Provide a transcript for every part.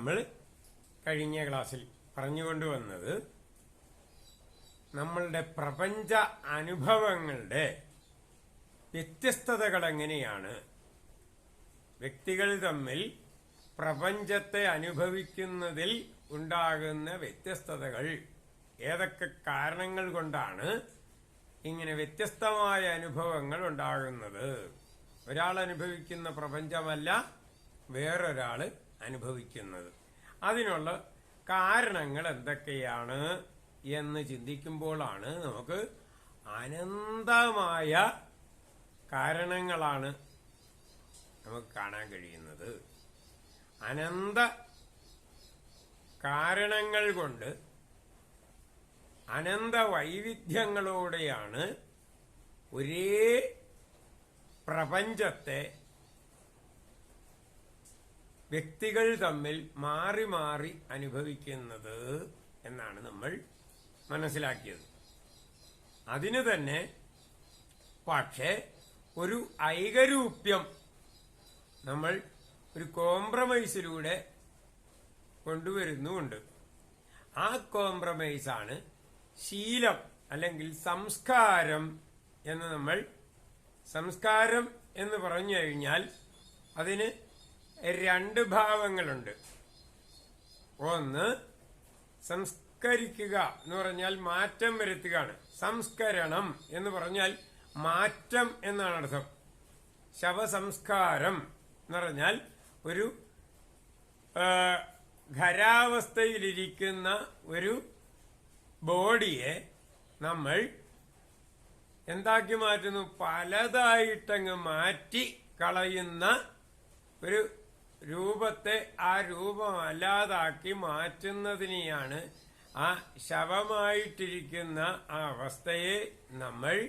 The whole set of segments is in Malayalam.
നമ്മൾ കഴിഞ്ഞ ക്ലാസ്സിൽ പറഞ്ഞുകൊണ്ടുവന്നത് നമ്മളുടെ പ്രപഞ്ച അനുഭവങ്ങളുടെ വ്യത്യസ്തതകൾ എങ്ങനെയാണ്? വ്യക്തികൾ തമ്മിൽ പ്രപഞ്ചത്തെ അനുഭവിക്കുന്നതിൽ ഉണ്ടാകുന്ന വ്യത്യസ്തതകൾ ഏതൊക്കെ കാരണങ്ങൾ കൊണ്ടാണ് ഇങ്ങനെ വ്യത്യസ്തമായ അനുഭവങ്ങൾ ഉണ്ടാകുന്നത്? ഒരാൾ അനുഭവിക്കുന്ന പ്രപഞ്ചമല്ല വേറൊരാൾ അനുഭവിക്കുന്നത്. അതിനുള്ള കാരണങ്ങൾ എന്തൊക്കെയാണ് എന്ന് ചിന്തിക്കുമ്പോഴാണ് നമുക്ക് അനന്തമായ കാരണങ്ങളാണ് നമുക്ക് കാണാൻ കഴിയുന്നത്. അനന്ത കാരണങ്ങൾ കൊണ്ട് അനന്ത വൈവിധ്യങ്ങളോടെയാണ് ഒരേ പ്രപഞ്ചത്തെ വ്യക്തികൾ തമ്മിൽ മാറി മാറി അനുഭവിക്കുന്നത് എന്നാണ് നമ്മൾ മനസ്സിലാക്കിയത്. അതിന് തന്നെ പക്ഷേ ഒരു ഐകരൂപ്യം നമ്മൾ ഒരു കോംപ്രമൈസിലൂടെ കൊണ്ടുവരുന്നുമുണ്ട്. ആ കോംപ്രമൈസാണ് ശീലം അല്ലെങ്കിൽ സംസ്കാരം എന്ന് നമ്മൾ സംസ്കാരം എന്ന് പറഞ്ഞു കഴിഞ്ഞാൽ അതിന് രണ്ട് ഭാവങ്ങളുണ്ട്. ഒന്ന് സംസ്കരിക്കുക എന്ന് പറഞ്ഞാൽ മാറ്റം വരുത്തുകയാണ്. സംസ്കരണം എന്ന് പറഞ്ഞാൽ മാറ്റം എന്നാണ് അർത്ഥം. ശവസംസ്കാരം എന്ന് പറഞ്ഞാൽ ഒരു ഖരാവസ്ഥയിലിരിക്കുന്ന ഒരു ബോഡിയെ നമ്മൾ എന്താക്കി മാറ്റുന്നു? പലതായിട്ടങ്ങ് മാറ്റി കളയുന്ന ഒരു രൂപത്തെ ആ രൂപം അല്ലാതാക്കി മാറ്റുന്നതിനെയാണ് ആ ശവമായിട്ടിരിക്കുന്ന ആ അവസ്ഥയെ നമ്മൾ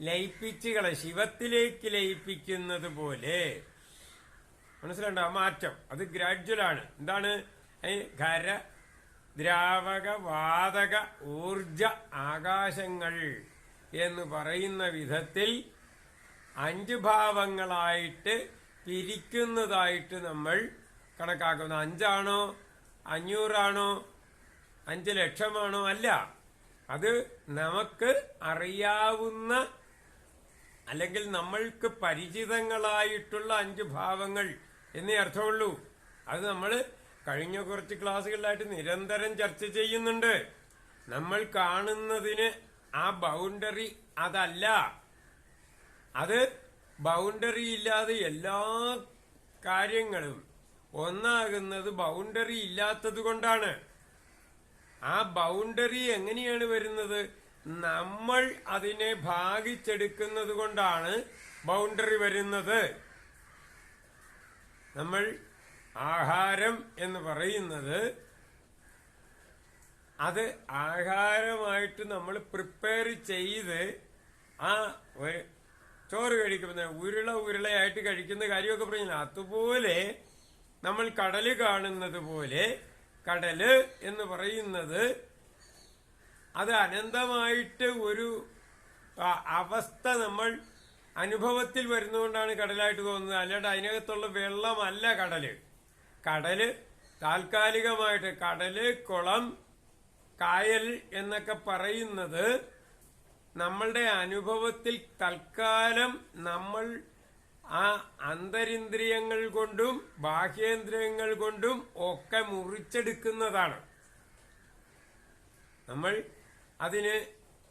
ലയിപ്പിച്ച് കള ശിവത്തിലേക്ക് ലയിപ്പിക്കുന്നത് പോലെ. മനസ്സിലുണ്ടോ മാറ്റം. അത് ഗ്രാജ്വലാണ് എന്താണ്? ഖര ദ്രാവക വാതക ഊർജ ആകാശങ്ങൾ എന്ന് പറയുന്ന വിധത്തിൽ അഞ്ച് ഭാവങ്ങളായിട്ട് പിരിക്കുന്നതായിട്ട് നമ്മൾ കണക്കാക്കുന്നു. അഞ്ചാണോ? അഞ്ഞൂറാണോ? അഞ്ച് ലക്ഷമാണോ? അല്ല. അത് നമുക്ക് അറിയാവുന്ന അല്ലെങ്കിൽ നമ്മൾക്ക് പരിചിതങ്ങളായിട്ടുള്ള അഞ്ച് ഭാവങ്ങൾ എന്നേ അർത്ഥമുള്ളൂ. അത് നമ്മൾ കഴിഞ്ഞ കുറച്ച് ക്ലാസ്സുകളിലായിട്ട് നിരന്തരം ചർച്ച ചെയ്യുന്നുണ്ട്. നമ്മൾ കാണുന്നതിന് ആ ബൗണ്ടറി അതല്ല. അത് ബൗണ്ടറി ഇല്ലാതെ എല്ലാ കാര്യങ്ങളും ഒന്നാകുന്നത് ബൗണ്ടറി ഇല്ലാത്തത് കൊണ്ടാണ്. ആ ബൗണ്ടറി എങ്ങനെയാണ് വരുന്നത്? നമ്മൾ അതിനെ ഭാഗിച്ചെടുക്കുന്നത് കൊണ്ടാണ് ബൗണ്ടറി വരുന്നത്. നമ്മൾ ആഹാരം എന്ന് പറയുന്നത് അത് ആഹാരമായിട്ട് നമ്മൾ പ്രിപ്പയർ ചെയ്ത് ആ ചോറ് കഴിക്കുന്ന ഉരുള ഉരുളയായിട്ട് കഴിക്കുന്ന കാര്യമൊക്കെ പറഞ്ഞില്ല? അതുപോലെ നമ്മൾ കടൽ കാണുന്നത് പോലെ കടൽ എന്ന് പറയുന്നത് അത് അനന്തമായിട്ട് ഒരു അവസ്ഥ നമ്മൾ അനുഭവത്തിൽ വരുന്നതുകൊണ്ടാണ് കടലായിട്ട് തോന്നുന്നത്. അല്ലാണ്ട് അതിനകത്തുള്ള വെള്ളമല്ല കടൽ കടൽ താൽക്കാലികമായിട്ട് കടൽ കുളം കായൽ എന്നൊക്കെ പറയുന്നത് നമ്മളുടെ അനുഭവത്തിൽ തൽക്കാലം നമ്മൾ ആ അന്തരിന്ദ്രിയങ്ങൾ കൊണ്ടും ബാഹ്യേന്ദ്രിയങ്ങൾ കൊണ്ടും ഒക്കെ മുറിച്ചെടുക്കുന്നതാണ്. നമ്മൾ അതിന്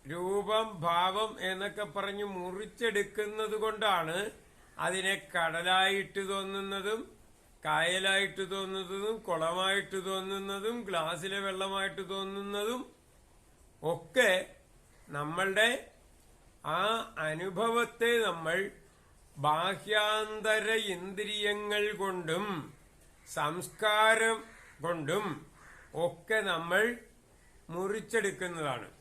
രൂപം ഭാവം എന്നൊക്കെ പറഞ്ഞ് മുറിച്ചെടുക്കുന്നത് കൊണ്ടാണ് അതിനെ കടലായിട്ട് തോന്നുന്നതും കായലായിട്ട് തോന്നുന്നതും കുളമായിട്ട് തോന്നുന്നതും ഗ്ലാസ്സിലെ വെള്ളമായിട്ട് തോന്നുന്നതും ഒക്കെ നമ്മളുടെ ആ അനുഭവത്തെ നമ്മൾ ബാഹ്യാന്തര ഇന്ദ്രിയങ്ങൾ കൊണ്ടും സംസ്കാരം കൊണ്ടും ഒക്കെ നമ്മൾ മുറിച്ചെടുക്കുന്നതാണ്.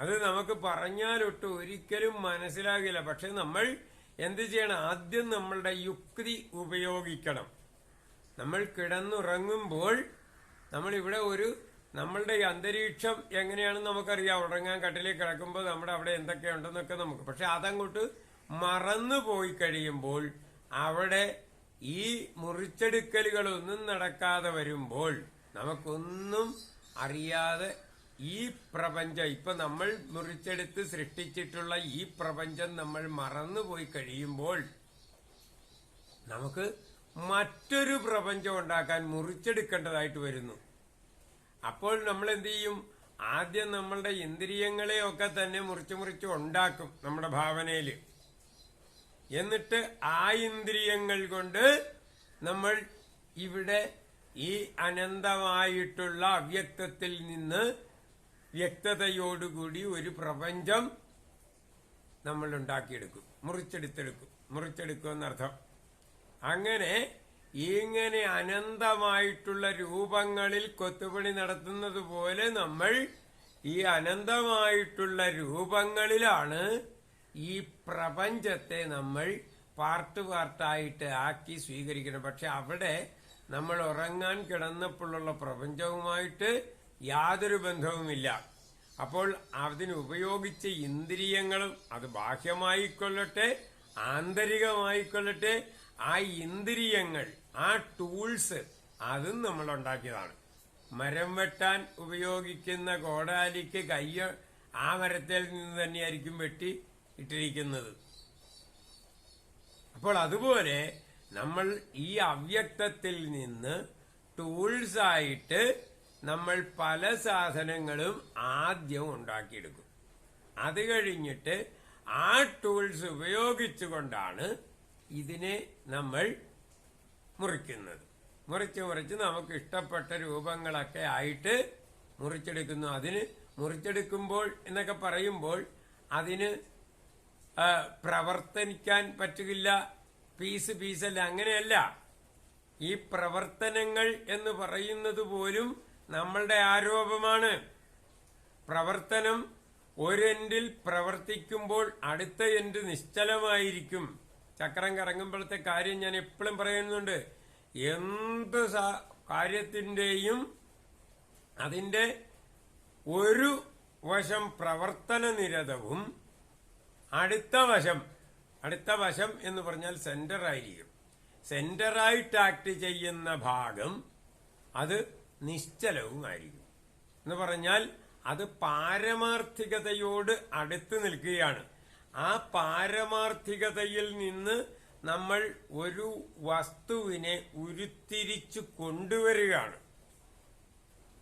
അത് നമുക്ക് പറഞ്ഞാലൊട്ട് ഒരിക്കലും മനസ്സിലാകില്ല. പക്ഷെ നമ്മൾ എന്ത് ചെയ്യണം? ആദ്യം നമ്മളുടെ യുക്തി ഉപയോഗിക്കണം. നമ്മൾ കിടന്നുറങ്ങുമ്പോൾ നമ്മളിവിടെ ഒരു നമ്മളുടെ ഈ അന്തരീക്ഷം എങ്ങനെയാണെന്ന് നമുക്കറിയാം. ഉറങ്ങാൻ കട്ടിലിൽ കിടക്കുമ്പോൾ നമ്മുടെ അവിടെ എന്തൊക്കെയുണ്ടെന്നൊക്കെ നമുക്ക്. പക്ഷെ അതങ്ങോട്ട് മറന്നു പോയി കഴിയുമ്പോൾ അവിടെ ഈ മുറിച്ചെടുക്കലുകളൊന്നും നടക്കാതെ വരുമ്പോൾ നമുക്കൊന്നും അറിയാതെ ഈ പ്രപഞ്ചം ഇപ്പൊ നമ്മൾ മുറിച്ചെടുത്ത് സൃഷ്ടിച്ചിട്ടുള്ള ഈ പ്രപഞ്ചം നമ്മൾ മറന്നുപോയി കഴിയുമ്പോൾ നമുക്ക് മറ്റൊരു പ്രപഞ്ചം ഉണ്ടാക്കാൻ മുറിച്ചെടുക്കേണ്ടതായിട്ട് വരുന്നു. അപ്പോൾ നമ്മൾ എന്ത് ചെയ്യും ആദ്യം നമ്മളുടെ ഇന്ദ്രിയങ്ങളെ ഒക്കെ തന്നെ മുറിച്ച് മുറിച്ച് ഉണ്ടാക്കും നമ്മുടെ ഭാവനയിൽ എന്നിട്ട് ആ ഇന്ദ്രിയങ്ങൾ കൊണ്ട് നമ്മൾ ഇവിടെ ഈ അനന്തമായിട്ടുള്ള അവ്യക്തത്തിൽ നിന്ന് വ്യക്തതയോടുകൂടി ഒരു പ്രപഞ്ചം നമ്മൾ ഉണ്ടാക്കിയെടുക്കും. മുറിച്ചെടുത്തെടുക്കും. മുറിച്ചെടുക്കും എന്നർത്ഥം അങ്ങനെ ഇങ്ങനെ അനന്തമായിട്ടുള്ള രൂപങ്ങളിൽ കൊത്തുപണി നടത്തുന്നത് പോലെ നമ്മൾ ഈ അനന്തമായിട്ടുള്ള രൂപങ്ങളിലാണ് ഈ പ്രപഞ്ചത്തെ നമ്മൾ പാർട്ട് പാർട്ടായിട്ട് ആക്കി സ്വീകരിക്കണം പക്ഷെ അവിടെ നമ്മൾ ഉറങ്ങാൻ കിടന്നപ്പോഴുള്ള പ്രപഞ്ചവുമായിട്ട് യാതൊരു ബന്ധവുമില്ല. അപ്പോൾ അതിനുപയോഗിച്ച ഇന്ദ്രിയങ്ങളും അത് ബാഹ്യമായിക്കൊള്ളട്ടെ ആന്തരികമായിക്കൊള്ളട്ടെ ആ ഇന്ദ്രിയങ്ങൾ ആ ടൂൾസ് അതും നമ്മൾ ഉണ്ടാക്കിയതാണ് മരം വെട്ടാൻ ഉപയോഗിക്കുന്ന കോടാലിക്ക് കയ്യ ആ മരത്തിൽ നിന്ന് തന്നെയായിരിക്കും വെട്ടി ഇട്ടിരിക്കുന്നത്. അപ്പോൾ അതുപോലെ നമ്മൾ ഈ അവ്യക്തത്തിൽ നിന്ന് ടൂൾസ് ആയിട്ട് നമ്മൾ പല സാധനങ്ങളും ആദ്യം ഉണ്ടാക്കിയെടുക്കും. അത് കഴിഞ്ഞിട്ട് ആ ടൂൾസ് ഉപയോഗിച്ചുകൊണ്ടാണ് ഇതിനെ നമ്മൾ മുറിക്കുന്നത്. മുറിച്ച് മുറിച്ച് നമുക്ക് ഇഷ്ടപ്പെട്ട രൂപങ്ങളൊക്കെ ആയിട്ട് മുറിച്ചെടുക്കുന്നു. അതിന് മുറിച്ചെടുക്കുമ്പോൾ എന്നൊക്കെ പറയുമ്പോൾ അതിന് പ്രവർത്തനിക്കാൻ പറ്റുകില്ല. പീസ് പീസല്ല. അങ്ങനെയല്ല. ഈ പ്രവർത്തനങ്ങൾ എന്ന് പറയുന്നത് പോലും നമ്മളുടെ ആരോപമാണ്. പ്രവർത്തനം ഒരു എൻഡിൽ പ്രവർത്തിക്കുമ്പോൾ അടുത്ത എൻഡ് നിശ്ചലമായിരിക്കും. ചക്രം കറങ്ങുമ്പോഴത്തെ കാര്യം ഞാൻ എപ്പോഴും പറയുന്നുണ്ട്. എന്ത് കാര്യത്തിന്റെയും അതിന്റെ ഒരു വശം പ്രവർത്തന നിരതവും അടുത്ത വശം അടുത്ത വശം എന്ന് പറഞ്ഞാൽ സെന്റർ ആയിരിക്കും സെന്ററായിട്ട് ആക്ട് ചെയ്യുന്ന ഭാഗം അത് നിശ്ചലവുമായിരിക്കും എന്ന് പറഞ്ഞാൽ അത് പാരമാർത്ഥികതയോട് അടുത്ത് നിൽക്കുകയാണ്. ആ പാരമാർത്ഥികതയിൽ നിന്ന് നമ്മൾ ഒരു വസ്തുവിനെ ഉരുത്തിരിച്ചു കൊണ്ടുവരികയാണ്.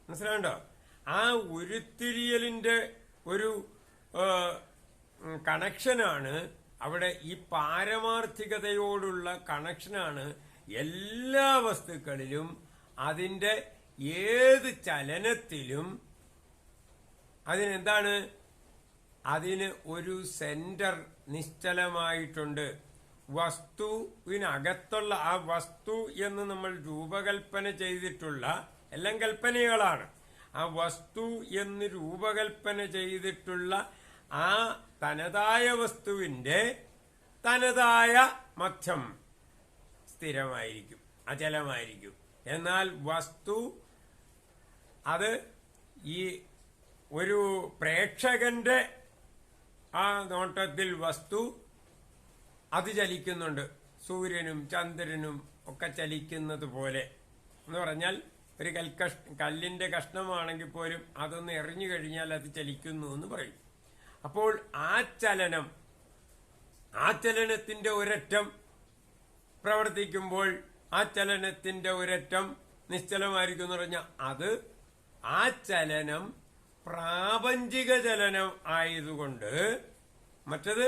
മനസ്സിലാണ്ടോ ആ ഉരുത്തിരിയലിന്റെ ഒരു കണക്ഷനാണ് അവിടെ ഈ പാരമാർത്ഥികതയോടുള്ള കണക്ഷനാണ് എല്ലാ വസ്തുക്കളിലും അതിന്റെ ഏത് ചലനത്തിലും അതിനെന്താണ് അതിന് ഒരു സെന്റർ നിശ്ചലമായിട്ടുണ്ട്. വസ്തുവിനകത്തുള്ള ആ വസ്തു എന്ന് നമ്മൾ രൂപകൽപ്പന ചെയ്തിട്ടുള്ള എല്ലാം കൽപ്പനകളാണ്. ആ വസ്തു എന്ന് രൂപകൽപ്പന ചെയ്തിട്ടുള്ള ആ തനതായ വസ്തുവിന്റെ തനതായ മധ്യം സ്ഥിരമായിരിക്കും അചലമായിരിക്കും. എന്നാൽ വസ്തു അത് ഈ ഒരു പ്രേക്ഷകന്റെ ആ നോട്ടത്തിൽ വസ്തു അത് ചലിക്കുന്നുണ്ട്. സൂര്യനും ചന്ദ്രനും ഒക്കെ ചലിക്കുന്നത് പോലെ. എന്ന് പറഞ്ഞാൽ ഒരു കൽക്കഷ് കല്ലിന്റെ കഷ്ണമാണെങ്കിൽ പോലും അതൊന്ന് എറിഞ്ഞു കഴിഞ്ഞാൽ അത് ചലിക്കുന്നു എന്ന് പറയും. അപ്പോൾ ആ ചലനം ആ ചലനത്തിന്റെ ഒരറ്റം പ്രവർത്തിക്കുമ്പോൾ ആ ചലനത്തിന്റെ ഒരറ്റം നിശ്ചലമായിരിക്കും എന്ന് പറഞ്ഞാൽ അത് ആ ചലനം പ്രാപഞ്ചിക ചലനം ആയതുകൊണ്ട് മറ്റത്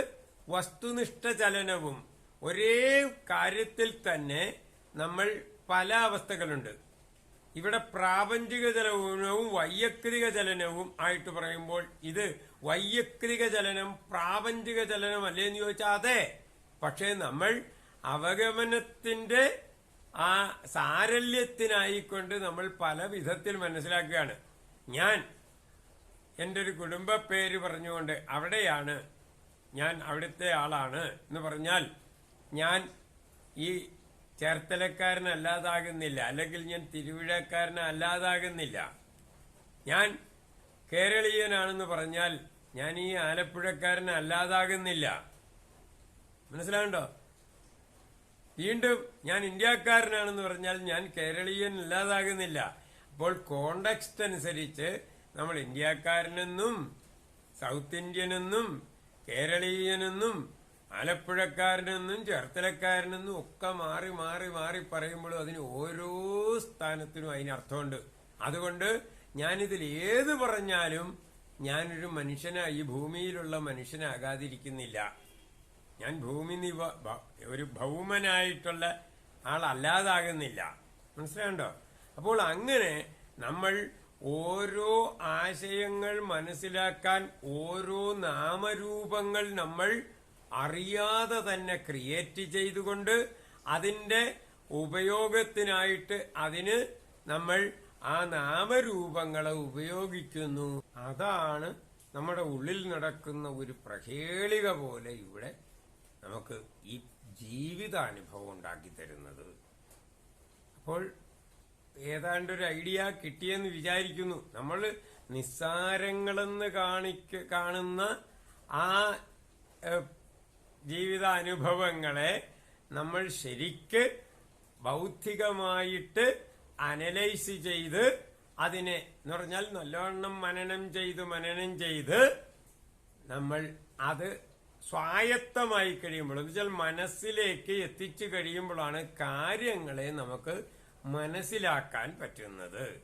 വസ്തുനിഷ്ഠ ചലനവും ഒരേ കാര്യത്തിൽ തന്നെ നമ്മൾ പല അവസ്ഥകളുണ്ട്. ഇവിടെ പ്രാപഞ്ചിക ചലനവും വൈയക്തിക ചലനവും ആയിട്ട് പറയുമ്പോൾ ഇത് വൈയക്തിക ചലനം പ്രാപഞ്ചിക ചലനം അല്ലേന്ന് ചോദിച്ചാൽ അതെ. പക്ഷേ നമ്മൾ അവഗമനത്തിന്റെ ആ സാരല്യത്തിനായിക്കൊണ്ട് നമ്മൾ പല വിധത്തിൽ മനസ്സിലാക്കുകയാണ്. ഞാൻ എന്റെ ഒരു കുടുംബ പേര് പറഞ്ഞുകൊണ്ട് അവിടെയാണ് ഞാൻ അവിടുത്തെ ആളാണ് എന്ന് പറഞ്ഞാൽ ഞാൻ ഈ ചേർത്തലക്കാരനല്ലാതാകുന്നില്ല അല്ലെങ്കിൽ ഞാൻ തിരുവിഴക്കാരനല്ലാതാകുന്നില്ല. ഞാൻ കേരളീയനാണെന്ന് പറഞ്ഞാൽ ഞാൻ ഈ ആലപ്പുഴക്കാരനല്ലാതാകുന്നില്ല. മനസ്സിലാകണ്ടോ വീണ്ടും ഞാൻ ഇന്ത്യക്കാരനാണെന്ന് പറഞ്ഞാൽ ഞാൻ കേരളീയൻ അല്ലാതാകുന്നില്ല അപ്പോൾ കോണ്ടക്സ്റ്റ് അനുസരിച്ച് നമ്മൾ ഇന്ത്യക്കാരനെന്നും സൗത്ത് ഇന്ത്യനെന്നും കേരളീയനെന്നും ആലപ്പുഴക്കാരനെന്നും ചേർത്തലക്കാരനെന്നും ഒക്കെ മാറി മാറി മാറി പറയുമ്പോഴും അതിന് ഓരോ സ്ഥാനത്തിനും അതിനർത്ഥമുണ്ട് അതുകൊണ്ട് ഞാനിതിൽ ഏത് പറഞ്ഞാലും ഞാനൊരു മനുഷ്യനായി ഈ ഭൂമിയിലുള്ള മനുഷ്യനാകാതിരിക്കുന്നില്ല. ഞാൻ ഭൂമി നിവ ഒരു ഭൗമനായിട്ടുള്ള ആളല്ലാതാകുന്നില്ല. മനസ്സിലാണ്ടോ അപ്പോൾ അങ്ങനെ നമ്മൾ ഓരോ ആശയങ്ങൾ മനസ്സിലാക്കാൻ ഓരോ നാമരൂപങ്ങൾ നമ്മൾ അറിയാതെ തന്നെ ക്രിയേറ്റ് ചെയ്തുകൊണ്ട് അതിന്റെ ഉപയോഗത്തിനായിട്ട് അതിന് നമ്മൾ ആ നാമരൂപങ്ങളെ ഉപയോഗിക്കുന്നു. അതാണ് നമ്മുടെ ഉള്ളിൽ നടക്കുന്ന ഒരു പ്രഹേളിക പോലെ ഇവിടെ നമുക്ക് ഈ ജീവിതാനുഭവം ഉണ്ടാക്കി തരുന്നത്. അപ്പോൾ ഏതാണ്ട് ഒരു ഐഡിയ കിട്ടിയെന്ന് വിചാരിക്കുന്നു. നമ്മൾ നിസ്സാരങ്ങളെന്ന് കാണിക്ക കാണുന്ന ആ ജീവിതാനുഭവങ്ങളെ നമ്മൾ ശരിക്ക് ബൗദ്ധികമായിട്ട് അനലൈസ് ചെയ്ത് അതിനെ എന്ന് പറഞ്ഞാൽ നല്ലവണ്ണം മനനം ചെയ്ത് മനനം ചെയ്ത് നമ്മൾ അത് സ്വായത്തമായി കഴിയുമ്പോൾ എന്ന് വെച്ചാൽ മനസ്സിലേക്ക് എത്തിച്ചു കഴിയുമ്പോഴാണ് കാര്യങ്ങളെ നമുക്ക് മനസ്സിലാക്കാൻ പറ്റുന്നത്.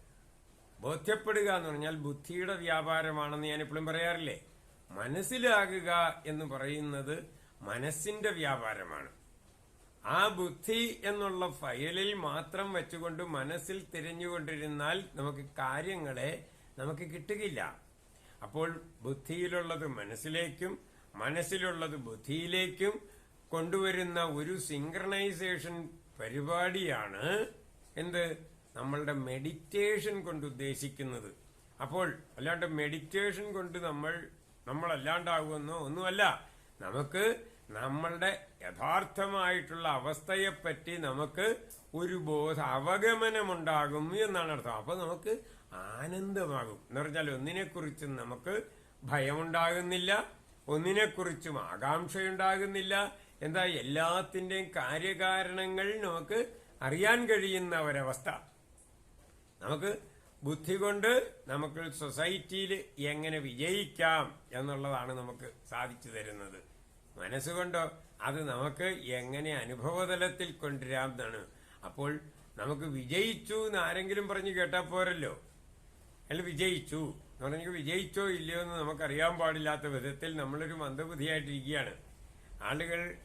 ബോധ്യപ്പെടുക എന്ന് പറഞ്ഞാൽ ബുദ്ധിയുടെ വ്യാപാരമാണെന്ന് ഞാൻ എപ്പോഴും പറയാറില്ലേ? മനസ്സിലാകുക എന്ന് പറയുന്നത് മനസ്സിന്റെ വ്യാപാരമാണ്. ആ ബുദ്ധി എന്നുള്ള ഫയലിൽ മാത്രം വെച്ചുകൊണ്ട് മനസ്സിൽ തിരഞ്ഞുകൊണ്ടിരുന്നാൽ നമുക്ക് കാര്യങ്ങളെ നമുക്ക് കിട്ടുകയില്ല. അപ്പോൾ ബുദ്ധിയിലുള്ളത് മനസ്സിലേക്കും മനസ്സിലുള്ളത് ബുദ്ധിയിലേക്കും കൊണ്ടുവരുന്ന ഒരു സിങ്ക്രണൈസേഷൻ പരിപാടിയാണ് എന്ത്? നമ്മളുടെ മെഡിറ്റേഷൻ കൊണ്ട് ഉദ്ദേശിക്കുന്നത്. അപ്പോൾ അല്ലാണ്ട് മെഡിറ്റേഷൻ കൊണ്ട് നമ്മൾ നമ്മളല്ലാണ്ടാകുമെന്നോ ഒന്നുമല്ല. നമുക്ക് നമ്മളുടെ യഥാർത്ഥമായിട്ടുള്ള അവസ്ഥയെപ്പറ്റി നമുക്ക് ഒരു ബോധ അവഗമനമുണ്ടാകും എന്നാണ് അർത്ഥം. അപ്പൊ നമുക്ക് ആനന്ദമാകും. എന്ന് പറഞ്ഞാൽ ഒന്നിനെക്കുറിച്ചും നമുക്ക് ഭയമുണ്ടാകുന്നില്ല ഒന്നിനെക്കുറിച്ചും ആകാംക്ഷയുണ്ടാകുന്നില്ല. എന്താ? എല്ലാത്തിന്റെയും കാര്യകാരണങ്ങൾ നമുക്ക് അറിയാൻ കഴിയുന്ന ഒരവസ്ഥ നമുക്ക് ബുദ്ധി കൊണ്ട് നമുക്ക് സൊസൈറ്റിയിൽ എങ്ങനെ വിജയിക്കാം എന്നുള്ളതാണ് നമുക്ക് സാധിച്ചു തരുന്നത്. മനസ്സുകൊണ്ടോ അത് നമുക്ക് എങ്ങനെ അനുഭവതലത്തിൽ കൊണ്ടുവരാം എന്നാണ്. അപ്പോൾ നമുക്ക് വിജയിച്ചു എന്ന് ആരെങ്കിലും പറഞ്ഞു കേട്ടാൽ പോരല്ലോ. അല്ല വിജയിച്ചു. എന്ന് പറഞ്ഞെങ്കിൽ വിജയിച്ചോ ഇല്ലയോ എന്ന് നമുക്കറിയാൻ പാടില്ലാത്ത വിധത്തിൽ നമ്മളൊരു മന്ദബുദ്ധിയായിട്ടിരിക്കുകയാണ്. ആളുകൾ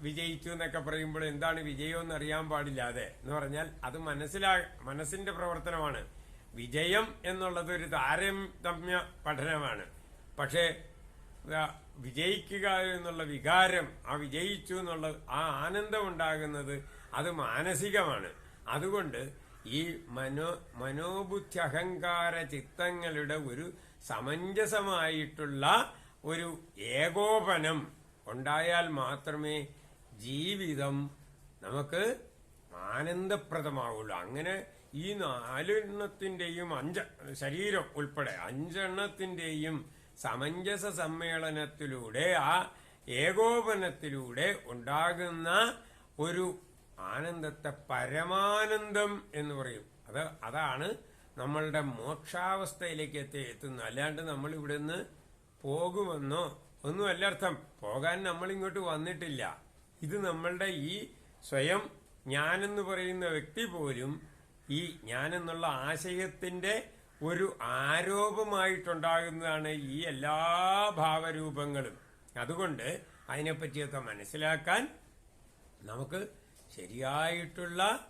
വിജയിച്ചു എന്നൊക്കെ പറയുമ്പോൾ എന്താണ് വിജയം എന്ന് അറിയാൻ പാടില്ലാതെ എന്ന് പറഞ്ഞാൽ അത് മനസ്സിലാ മനസ്സിന്റെ പ്രവർത്തനമാണ്. വിജയം എന്നുള്ളത് ഒരു താരതമ്യ പഠനമാണ്. പക്ഷേ വിജയിക്കുക എന്നുള്ള വികാരം ആ വിജയിച്ചു എന്നുള്ള ആ ആനന്ദം ഉണ്ടാകുന്നത് അത് മാനസികമാണ്. അതുകൊണ്ട് ഈ മനോ മനോബുദ്ധി അഹങ്കാര ചിത്തങ്ങളുടെ ഒരു സമഞ്ജസമായിട്ടുള്ള ഒരു ഏകോപനം ഉണ്ടായാൽ മാത്രമേ ജീവിതം നമുക്ക് ആനന്ദപ്രദമാവുള്ളൂ. അങ്ങനെ ഈ നാലെണ്ണത്തിന്റെയും അഞ്ച് ശരീരം ഉൾപ്പെടെ അഞ്ചെണ്ണത്തിന്റെയും സമഞ്ജസ സമ്മേളനത്തിലൂടെ ആ ഏകോപനത്തിലൂടെ ഉണ്ടാകുന്ന ഒരു ആനന്ദത്തെ പരമാനന്ദം എന്ന് പറയും. അത് അതാണ് നമ്മളുടെ മോക്ഷാവസ്ഥയിലേക്ക് എത്തി എത്തുന്നത്. അല്ലാണ്ട് നമ്മൾ ഇവിടുന്ന് പോകുമെന്നോ ഒന്നുമല്ല അർത്ഥം പോകാൻ നമ്മൾ ഇങ്ങോട്ട് വന്നിട്ടില്ല. ഇത് നമ്മളുടെ ഈ സ്വയം ഞാനെന്ന് പറയുന്ന വ്യക്തി പോലും ഈ ഞാനെന്നുള്ള ആശയത്തിന്റെ ഒരു ആരോപമായിട്ടുണ്ടാകുന്നതാണ് ഈ എല്ലാ ഭാവരൂപങ്ങളും. അതുകൊണ്ട് അതിനെപ്പറ്റിയൊക്കെ മനസ്സിലാക്കാൻ നമുക്ക് ശരിയായിട്ടുള്ള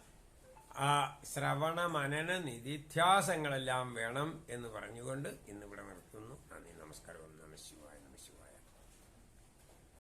ആ ശ്രവണ മനന നിധിധ്യാസങ്ങളെല്ലാം വേണം എന്ന് പറഞ്ഞുകൊണ്ട് ഇന്നിവിടെ നിർത്തുന്നു. നന്ദി നമസ്കാരം.